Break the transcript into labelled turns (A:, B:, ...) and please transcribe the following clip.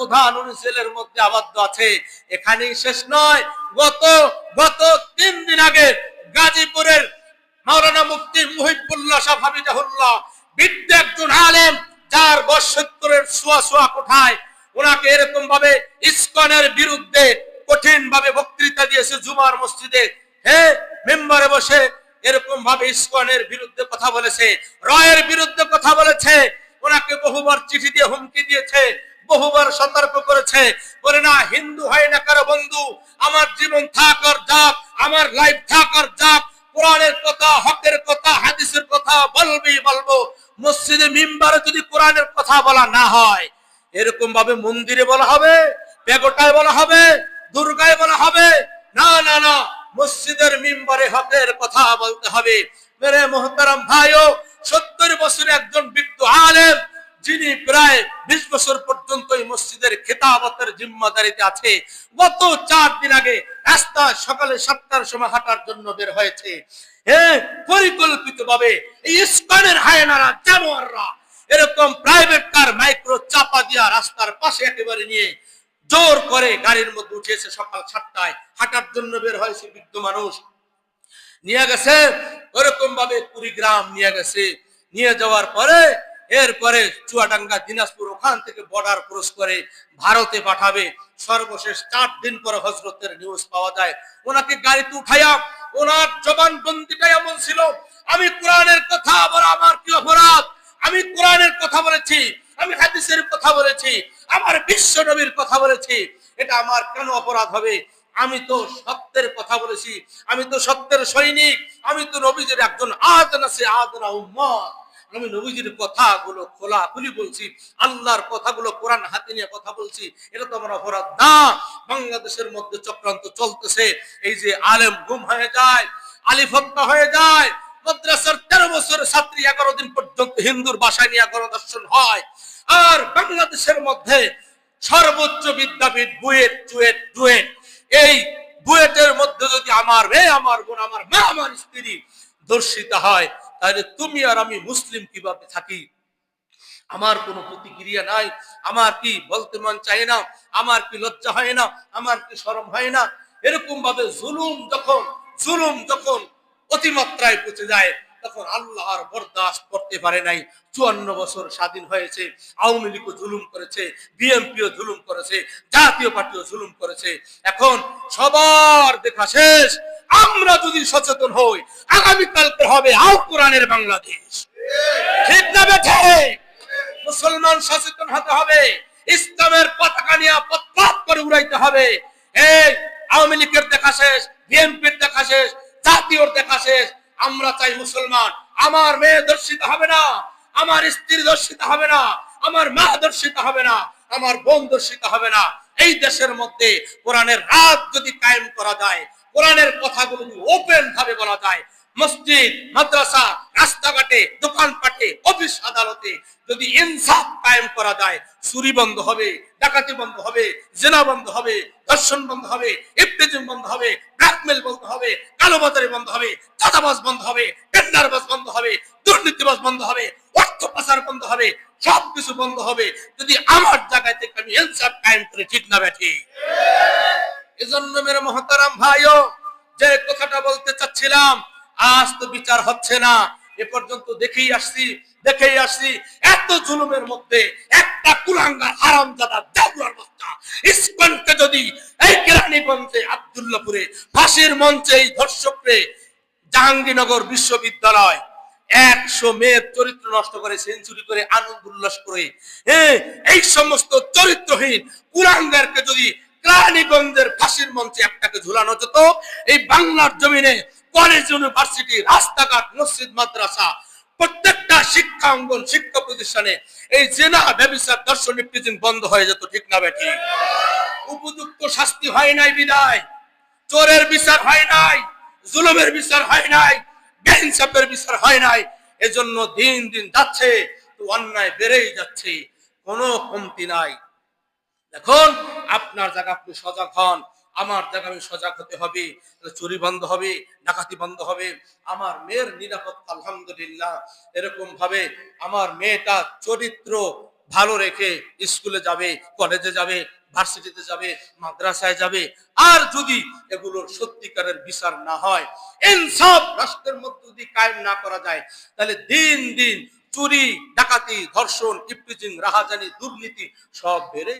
A: প্রধান উনি জেলের মধ্যে আবদ্ধ আছে। এখানেই শেষ নয়। গত গত তিন দিন আগে গাজীপুরের মাওলানা মুফতি মুহিবুল্লাহ শাহ হাবিজাহুল্লাহ বৃদ্ধ একজন আলেম, যার বৎসত্তরের সোয়া সোয়া কোঠায়, ওনাকে এরকম ভাবে ইসকনের বিরুদ্ধে কঠিন ভাবে বক্তৃতা দিয়েছে জুমার মসজিদে। হে মেম্বারে বসে এরকম ভাবে ইসকনের বিরুদ্ধে কথা বলেছে, রয়ের বিরুদ্ধে কথা বলেছে, ওনাকে বহুবার চিঠি দিয়ে হুমকি দিয়েছে। বহুবার সতর্ক করেছে, বলে, না, হিন্দু হয় না কারও বন্ধু। আমার জীবন থাক আর যাক, আমার লাইফ থাক আর যাক, কোরআনের কথা, হকের কথা, হাদিসের কথা বলবি, বলব। মসজিদে মিম্বারে যদি কোরআনের কথা বলা না হয় এরকম ভাবে মন্দিরে বলা হবে পেগোটায় বলা হবে, দুর্গায় বলা হবে। না না না, মসজিদের মিম্বারে হকের কথা বলতে হবে। মেরে মোহতারাম ভাইও, সত্তর বছরে একজন বৃদ্ধ আলেম যিনি প্রায় বিশ বছর পর্যন্ত এই মসজিদের খেতাবতের জিম্মাদারিতে আছে, গত চার দিন আগে রাস্তা সকালে সাতটার সময় হাঁটার জন্য বের হয়েছে। হ্যাঁ পরিকল্পিত ভাবে এই ইস্কনের হায়নারা, জানোয়াররা, এরকম প্রাইভেট কার মাইক্রো চাপা দিয়া রাস্তার পাশে একেবারে নিয়ে জোর করে গাড়ির মধ্যে উঠেছে সকাল সাতটায়। হাঁটার জন্য বের হয়েছে বৃদ্ধ মানুষ। নিয়ে গেছে ওরকম ভাবে কুড়িগ্রাম নিয়ে গেছে। নিয়ে যাওয়ার পরে এরপরে চুয়াডাঙ্গা দিনাজপুর ওখান থেকে বর্ডার ক্রস করে ভারতে পাঠাবে। সর্বশেষ চার দিন পরে হজরতের নিউজ পাওয়া যায়। ওনাকে গাড়িতে উঠাইয়া ওনার জবান বন্দিটাই এমন ছিল, আমি কোরআনের কথা বলা আমার কি অপরাধ? আমি কোরআনের কথা বলেছি, আমি হাদিসের কথা বলেছি, আমার বিশ্ব নবীর কথা বলেছি। এটা আমার কেন অপরাধ হবে? আমি তো সত্যের কথা বলেছি, আমি তো সত্যের সৈনিক, আমি তো নবীজির একজন আদনা সে আদনা উম্মত। আমি নবীজির কথাগুলো খোলা খুলি বলছি, আল্লাহর কথাগুলো কোরআন হাতে নিয়ে কথা বলছি, এটা তো আমার অপরাধ না। বাংলাদেশের মধ্যে চক্রান্ত চলতেছে, এই যে আলেম গুম হয়ে যায় আলিফ হয়ে যায়, মাদ্রাসার তেরো বছরের ছাত্রী এগারো দিন পর্যন্ত হিন্দুর বাসায় নিয়ে এগারো গণদর্শন হয়। আর বাংলাদেশের মধ্যে সর্বোচ্চ বিদ্যাপীঠ বুয়েট, চুয়েট, ডুয়েট, এই বুয়েটের মধ্যে যদি আমার মেয়ে, আমার বোন, আমার মা, আমার স্ত্রী দর্শিত হয় তাহলে তুমি আর আমি মুসলিম কীভাবে থাকি? আমার কোনো প্রতিক্রিয়া নাই। আমার কি বলতে মন চায় না? আমার কি লজ্জা হয় না? আমার কি শরম হয় না? এরকম ভাবে জুলুম যখন জুলুম যখন অতিমাত্রায় পৌঁছে যায়, তখন আল্লাহ আর বরদাস্ত করতে পারে নাই। চুয়ান্ন বছর স্বাধীন হয়েছে, আওয়ামী লীগও জুলুম করেছে, বিএনপিও জুলুম করেছে, জাতীয় পার্টিও জুলুম করেছে। এখন সবার দেখা শেষ। আমরা যদি সচেতন হই, আগামীকালকে হবে আও কোরআনের বাংলাদেশ। ঠিক না বেঠে? মুসলমান সচেতন হতে হবে, ইসলামের পতাকা নিয়ে পথপাত করে উড়াইতে হবে। এই আওয়ামী লীগের দেখা শেষ, বিএনপির দেখা শেষ, জাতীয়র দেখা শেষ। আমরা চাই মুসলমান, আমার মেয়ে দর্শিত হবে না, আমার স্ত্রী দর্শিত হবে না, আমার মা দর্শিত হবে না, আমার বোন দর্শিত হবে না। এই দেশের মধ্যে কোরআনের রাত যদি কায়েম করা যায় কোরআনের কথাগুলো যদি ওপেন ভাবে বলা যায় মসজিদ মাদ্রাসা রাস্তাঘাটে দোকানপাটে অফিস আদালতে যদি ইনসাফ কায়েম করা যায় চুরি বন্ধ হবে ডাকাতি বন্ধ হবে জেনা বন্ধ হবে দর্শন বন্ধ হবে ইফতেজিম বন্ধ হবে ব্ল্যাকমেল বন্ধ হবে কালোবাজারি বন্ধ হবে চাঁদাবাজ বন্ধ হবে টেন্ডারবাজ বন্ধ হবে দুর্নীতিবাজ বন্ধ হবে অর্থ পাচার বন্ধ হবে সবকিছু বন্ধ হবে যদি আমার জায়গায় থেকে আমি ইনসাফ কায়েম করে ঠিক না ব্যাঠি এজন্য মেরে মহতারাম ভাইও, যে কথাটা বলতে চাচ্ছিলাম, আজ তো বিচার হচ্ছে না। এ পর্যন্ত দেখেই আসছি দেখেই আসছি, এত জুলুমের মধ্যে একটা কুলাঙ্গার হারামজাদা জাগুয়ার বাচ্চা, ইসকনকে যদি এই কেরানীগঞ্জে আব্দুল্লাপুরে, ফাঁসির মঞ্চে এই ধর্ষকরে জাহাঙ্গীরনগর বিশ্ববিদ্যালয় একশো মেয়ের চরিত্র নষ্ট করে, সেঞ্চুরি করে, আনন্দ উল্লাস করে হ্যাঁ এই সমস্ত চরিত্রহীন কুলাঙ্গারকে যদি কেরানীগঞ্জের ফাঁসির মঞ্চে একটাকে ঝুলানো যেত। এই বাংলার জমিনে কলেজ ইউনিভার্সিটি রাস্তাঘাট, মসজিদ, মাদ্রাসা, প্রত্যেকটা শিক্ষা অঙ্গন, শিক্ষা প্রতিষ্ঠানে এই জেনা ব্যবসার দর্শন ইফতিজিং বন্ধ হয়ে যেত, ঠিক না বেঠি? উপযুক্ত শাস্তি হয় নাই বিদায়। চোরের বিচার হয় নাই, জুলুমের বিচার হয় নাই বেইনসাফের বিচার হয় নাই। এজন্য দিন দিন যাচ্ছে অন্যায় বেড়েই যাচ্ছে, কোনো কমতি নাই। এখন আপনার জায়গা আপনি সজাগ হন, আমার জায়গা আমি সজাগ হতে হবে চুরি বন্ধ হবে, ডাকাতি বন্ধ হবে। আমার মেয়ের নিরাপত্তা আলহামদুলিল্লাহ এরকম ভাবে আমার মেয়েটা চরিত্র ভালো রেখে স্কুলে যাবে, কলেজে যাবে, ভার্সিটিতে যাবে, মাদ্রাসায় যাবে। আর যদি এগুলোর সত্যিকারের বিচার না হয়, ইনসাফ রাষ্ট্রের মধ্যে যদি কায়েম না করা যায়, তাহলে দিন দিন চুরি, ডাকাতি, ধর্ষণ ইফটিজিং রাহাজানি, দুর্নীতি সব বেড়ে